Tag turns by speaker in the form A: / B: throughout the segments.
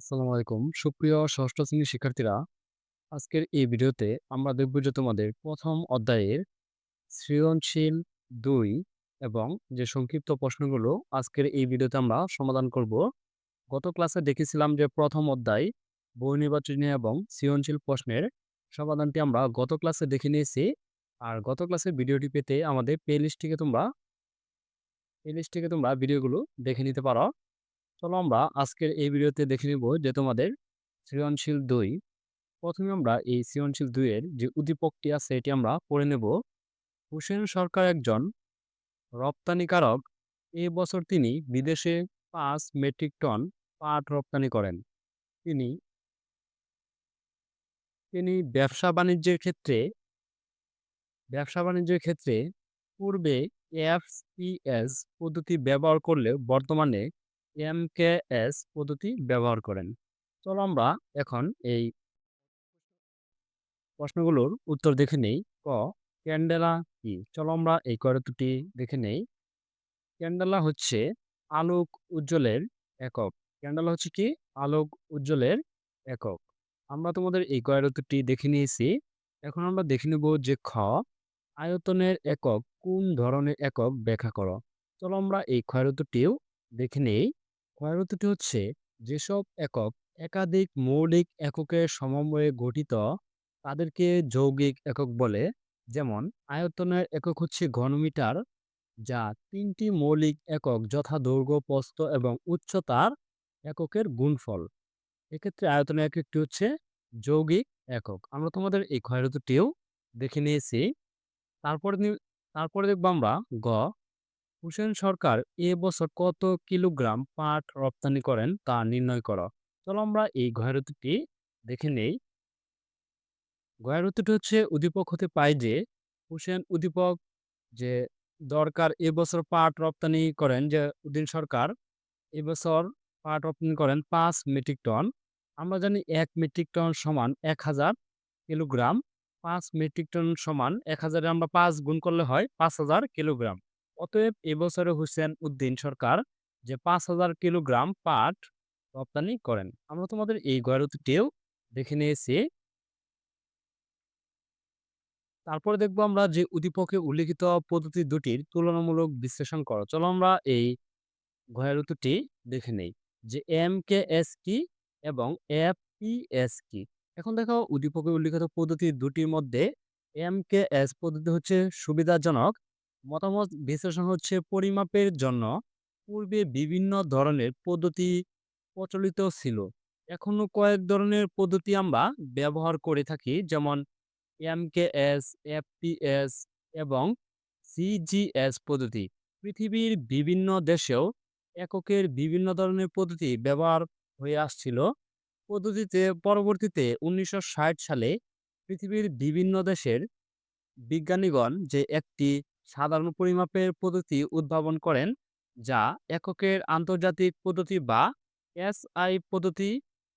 A: আসসালামু আলাইকুম। সুপ্রিয় ষষ্ঠ শ্রেণির শিক্ষার্থীরা, আজকের এই ভিডিওতে আমরা দেখব যে তোমাদের ১ম অধ্যায়ের সৃজনশীল ২ এবং যে সংক্ষিপ্ত প্রশ্নগুলো আজকের এই ভিডিওতে আমরা সমাধান করব। গত ক্লাসে দেখেছিলাম যে ১ম অধ্যায় বহু নির্বাচনী এবং সৃজনশীল প্রশ্নের সমাধানটি আমরা গত ক্লাসে দেখে নিয়েছি। আর গত ক্লাসের ভিডিওটি পেতে আমাদের প্লেলিস্ট থেকে তোমরা প্লেলিস্ট থেকে তোমরা ভিডিওগুলো দেখে নিতে পারো। চলো আমরা আজকের এই ভিডিওতে দেখে নিব যে তোমাদের সৃজনশীল ২ প্রথমে আমরা এই সৃজনশীল ২ এর যে উদ্দীপকটি আছে এটি আমরা পড়ে নেব। হুসেন সরকার একজন রপ্তানিকারক। এ বছর তিনি বিদেশে পাঁচ মেট্রিক টন পাট রপ্তানি করেন। তিনি তিনি ব্যবসা-বাণিজ্যের ক্ষেত্রে ব্যবসা-বাণিজ্যের ক্ষেত্রে পূর্বে এফপিএস পদ্ধতি ব্যবহার করলেও বর্তমানে এমকেএস পদ্ধতি ব্যবহার করেন। চলো আমরা এখন এই প্রশ্নগুলোর উত্তর দেখে নেই। ক. ক্যান্ডেলা কি? চলো আমরা এই ক এর উত্তরটি দেখে নেই। ক্যান্ডেলা হচ্ছে আলোক উজ্জ্বলের একক। ক্যান্ডেলা হচ্ছে কি? আলোক উজ্জ্বলের একক। আমরা তোমাদের এই ক এর উত্তরটি দেখে নিয়েছি। এখন আমরা দেখে নেব যে খ. আয়তনের একক কোন ধরনের একক ব্যাখ্যা করো। চলো আমরা এই উত্তরটিও দেখে নেই। খ হচ্ছে যেসব একক একাধিক মৌলিক এককের সমন্বয়ে গঠিত তাদেরকে যৌগিক একক বলে। যেমন আয়তনের একক হচ্ছে ঘনমিটার যা তিনটি মৌলিক একক যথা দৈর্ঘ্য, প্রস্থ এবং উচ্চতার এককের গুণফল। এক্ষেত্রে আয়তনের এককটি হচ্ছে যৌগিক একক। আমরা তোমাদের এই উত্তরটিও দেখে নিয়েছি। তারপরে তারপরে দেখব আমরা গ. হোসেন সরকার এ বছর কত কিলোগ্রাম পাট রপ্তানি করেন তা নির্ণয় করো। চলো আমরা এই এর দেখে নেই। গ এর হচ্ছে উদ্দীপক হতে পাই যে, হোসেন উদ্দীপক যে দরকার এবছর পাট রপ্তানি করেন যে উদ্দিন সরকার এবছর পাট রপ্তানি করেন পাঁচ মেট্রিক টন। আমরা জানি এক মেট্রিক টন সমান ১০০০ কিলোগ্রাম। পাঁচ মেট্রিক টন সমান ১০০০ এ আমরা পাঁচ গুণ করলে হয় ৫০০০ কিলোগ্রাম। অতএব এবছরে হুসেন উদ্দিন সরকার যে ৫০০০ কিলোগ্রাম পাট রপ্তানি করেন। আমরা তোমাদের এই গ এর দেখে নিয়েছি। তারপরে দেখব আমরা যে উদ্দীপকে উল্লিখিত পদ্ধতি দুটির তুলনামূলক বিশ্লেষণ করো। চলো আমরা এই ঘ এর দেখে নেই। যে এম কে এস কি এবং এফপিএস কি? এখন দেখো উদ্দীপকে উল্লিখিত পদ্ধতি দুটির মধ্যে এম কে এস পদ্ধতি হচ্ছে সুবিধাজনক। মতামত বিশ্লেষণ হচ্ছে পরিমাপের জন্য পূর্বে বিভিন্ন ধরনের পদ্ধতি প্রচলিত ছিল। এখনও কয়েক ধরনের পদ্ধতি আমরা ব্যবহার করে থাকি। যেমন এমকেএস, এফপিএস এবং সিজিএস পদ্ধতি। পৃথিবীর বিভিন্ন দেশেও এককের বিভিন্ন ধরনের পদ্ধতি ব্যবহার হয়ে আসছিল। পদ্ধতিতে পরবর্তীতে ১৯৬০ সালে পৃথিবীর বিভিন্ন দেশের বিজ্ঞানীগণ যে একটি সাধারণ পরিমাপের পদ্ধতি উদ্ভাবন করেন, যা এককের আন্তর্জাতিক পদ্ধতি বা এসআই পদ্ধতি,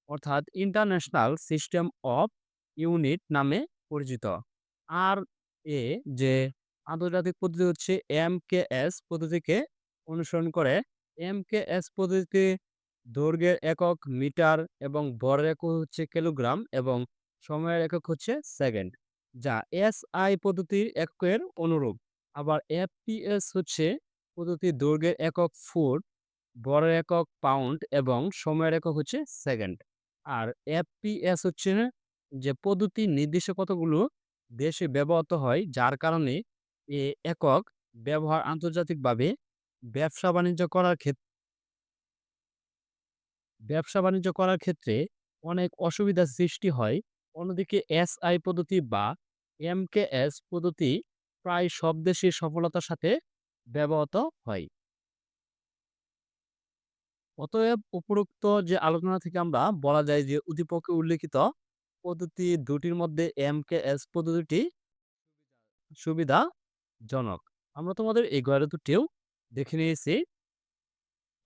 A: অর্থাৎ ইন্টারন্যাশনাল সিস্টেম অফ ইউনিট নামে পরিচিত। আর এ যে আন্তর্জাতিক পদ্ধতি হচ্ছে এমকেএস পদ্ধতিকে অনুসরণ করে। এম কে এস পদ্ধতিতে দৈর্ঘ্যের একক, মিটার এবং ভরের একক হচ্ছে কিলোগ্রাম এবং সময়ের একক হচ্ছে সেকেন্ড। যা এসআই পদ্ধতির এককের অনুরূপ। আবার এফপিএস হচ্ছে পদ্ধতির দৈর্ঘ্যের একক ফুট, ভরের একক পাউন্ড এবং সময়ের একক হচ্ছে সেকেন্ড। আর এফপিএস হচ্ছে যে পদ্ধতি নির্দিষ্ট কতগুলো দেশে ব্যবহৃত হয় যার কারণে এ একক ব্যবহার আন্তর্জাতিকভাবে ব্যবসা-বাণিজ্য করার ক্ষেত ব্যবসা-বাণিজ্য করার ক্ষেত্রে অনেক অসুবিধার সৃষ্টি হয়। অন্যদিকে এসআই পদ্ধতি বা এমকেএস পদ্ধতি প্রায় সব দেশে সফলতার সাথে ব্যবহৃত হয়। অতএব উপরোক্ত যে আলোচনা থেকে আমরা বলা যায় যে উদ্দীপকে উল্লিখিত পদ্ধতি দুটির মধ্যে এমকেএস পদ্ধতিটি সুবিধাজনক। আমরা তোমাদের এই গ এর উত্তরটিও দেখে নিয়েছি।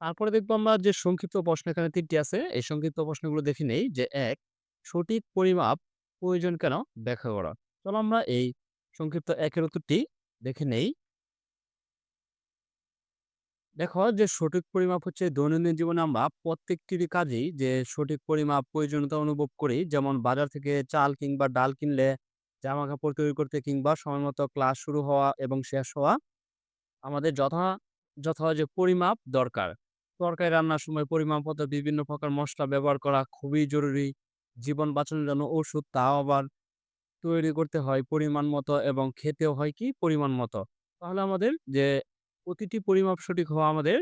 A: তারপরে দেখব আমরা যে সংক্ষিপ্ত প্রশ্ন এখানে ৩ টি আছে। এই সংক্ষিপ্ত প্রশ্নগুলো দেখে নেই যে এক, সঠিক পরিমাপ প্রয়োজন কেন ব্যাখ্যা করা। চলো আমরা এই সংক্ষিপ্ত ১ এর উত্তরটি দেখে নেই। দেখো যে সঠিক পরিমাপ হচ্ছে দৈনন্দিন জীবনে আমরা প্রত্যেকটিরই কাজেই যে সঠিক পরিমাপ প্রয়োজনীয়তা অনুভব করি। যেমন বাজার থেকে চাল কিংবা ডাল কিনলে, জামা কাপড় তৈরি করতে কিংবা সময় মতো ক্লাস শুরু হওয়া এবং শেষ হওয়া আমাদের যথা যথা যে পরিমাপ দরকার। তরকারি রান্নার সময় পরিমাপ মতো বিভিন্ন প্রকার মশলা ব্যবহার করা খুবই জরুরি। জীবন বাঁচানোর জন্য ওষুধ তাও আবার তৈরি করতে হয় পরিমাণ মতো এবং খেতেও হয় কি পরিমাণ মতো। তাহলে আমাদের যে প্রতিটি পরিমাপ সঠিক হওয়া আমাদের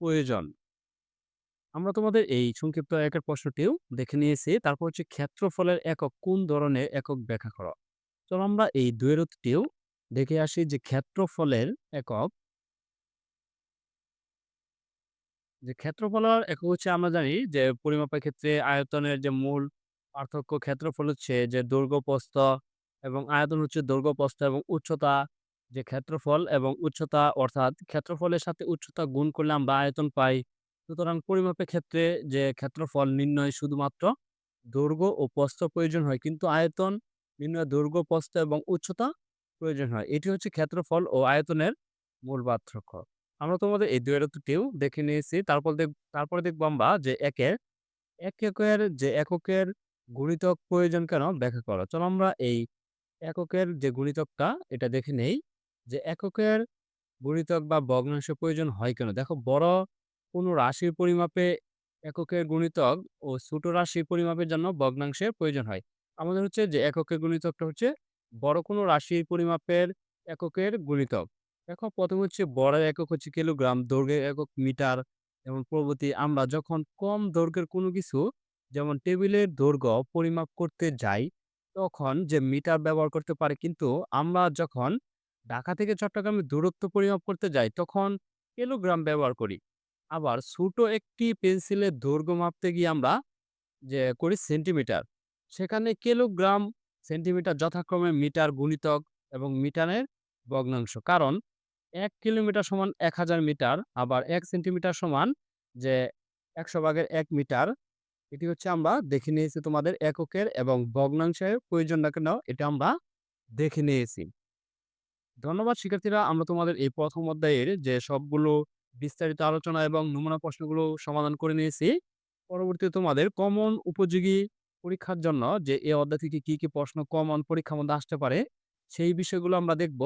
A: প্রয়োজন। আমরা তোমাদের এই সংক্ষিপ্ত একের প্রশ্নটিও দেখে নিয়েছি। তারপর হচ্ছে ক্ষেত্রফলের একক কোন ধরনের একক ব্যাখ্যা করো? চলো আমরা এই ২ এর উত্তরটিও দেখে আসি যে ক্ষেত্রফলের একক যে ক্ষেত্রফলের একক হচ্ছে আমরা জানি যে পরিমাপের ক্ষেত্রে আয়তনের যে মূল পার্থক্য ক্ষেত্রফল হচ্ছে যে দৈর্ঘ্য প্রস্থ এবং আয়তন হচ্ছে দৈর্ঘ্য প্রস্থ এবং উচ্চতা যে ক্ষেত্রফল এবং উচ্চতা অর্থাৎ ক্ষেত্রফলের সাথে উচ্চতা গুণ করলে আমরা আয়তন পাই। সুতরাং পরিমাপের ক্ষেত্রে যে ক্ষেত্রফল নির্ণয় শুধুমাত্র দৈর্ঘ্য ও প্রস্থ প্রয়োজন হয়, কিন্তু আয়তন নির্ণয় দৈর্ঘ্য, প্রস্থ এবং উচ্চতা প্রয়োজন হয়। এটি হচ্ছে ক্ষেত্রফল ও আয়তনের মূল পার্থক্য। আমরা তোমাদের এই দুয়ের উত্তরটিও দেখে নিয়েছি। তারপর দেখ, তারপরে দেখব আমরা যে একের, এক একের যে এককের গুণিতক প্রয়োজন কেন ব্যাখ্যা করো। চলো আমরা এই এককের যে গুণিতকটা এটা দেখে নেই যে এককের গুণিতক বা ভগ্নাংশের প্রয়োজন হয় কেন? দেখো বড় কোনো রাশির পরিমাপে এককের গুণিতক ও ছোট রাশির পরিমাপের জন্য ভগ্নাংশের প্রয়োজন হয়। আমাদের হচ্ছে যে এককের গুণিতকটা হচ্ছে বড় কোনো রাশির পরিমাপের এককের গুণিতক। দেখো ১ম হচ্ছে বড়ার একক হচ্ছে কিলোগ্রাম, দৈর্ঘ্যের একক মিটার এবং প্রভৃতি। আমরা যখন কম দৈর্ঘ্যের কোনো কিছু যেমন টেবিলের দৈর্ঘ্য পরিমাপ করতে যাই, তখন যে মিটার ব্যবহার করতে পারে কিন্তু আমরা যখন ঢাকা থেকে চট্টগ্রামের দূরত্ব পরিমাপ করতে যাই, তখন কিলোগ্রাম ব্যবহার করি। আবার ছোট একটি পেন্সিলের দৈর্ঘ্য মাপতে গিয়ে আমরা যে করি সেন্টিমিটার। সেখানে কিলোগ্রাম, সেন্টিমিটার যথাক্রমে মিটার গুণিতক এবং মিটারের ভগ্নাংশ। কারণ এক কিলোমিটার সমান ১০০০ মিটার, আবার এক সেন্টিমিটার সমান যে ১০০ ভাগের এক মিটার। এটি হচ্ছে আমরা দেখে নিয়েছি তোমাদের এককের এবং ভগ্নাংশের প্রয়োজন কেন এটা আমরা দেখে নিয়েছি। ধন্যবাদ শিক্ষার্থীরা। আমরা তোমাদের এই প্রথম অধ্যায়ের যে সবগুলো বিস্তারিত আলোচনা এবং নমুনা প্রশ্নগুলো সমাধান করে নিয়েছি। পরবর্তীতে তোমাদের কমন উপযোগী পরীক্ষার জন্য যে এই অধ্যায় থেকে কি, কি প্রশ্ন কমন পরীক্ষার মধ্যে আসতে পারে, সেই বিষয়গুলো আমরা দেখব।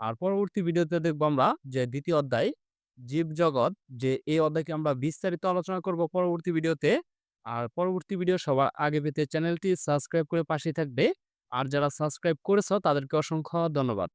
A: আর পরবর্তী ভিডিওতে দেখব আমরা যে দ্বিতীয় অধ্যায় জীবজগৎ যে এই অধ্যায়কে আমরা বিস্তারিত আলোচনা করব পরবর্তী ভিডিওতে। আর পরবর্তী ভিডিও সবার আগে পেতে চ্যানেলটি সাবস্ক্রাইব করে পাশে থাকবে। আর যারা সাবস্ক্রাইব করেছ তাদেরকে অসংখ্য ধন্যবাদ।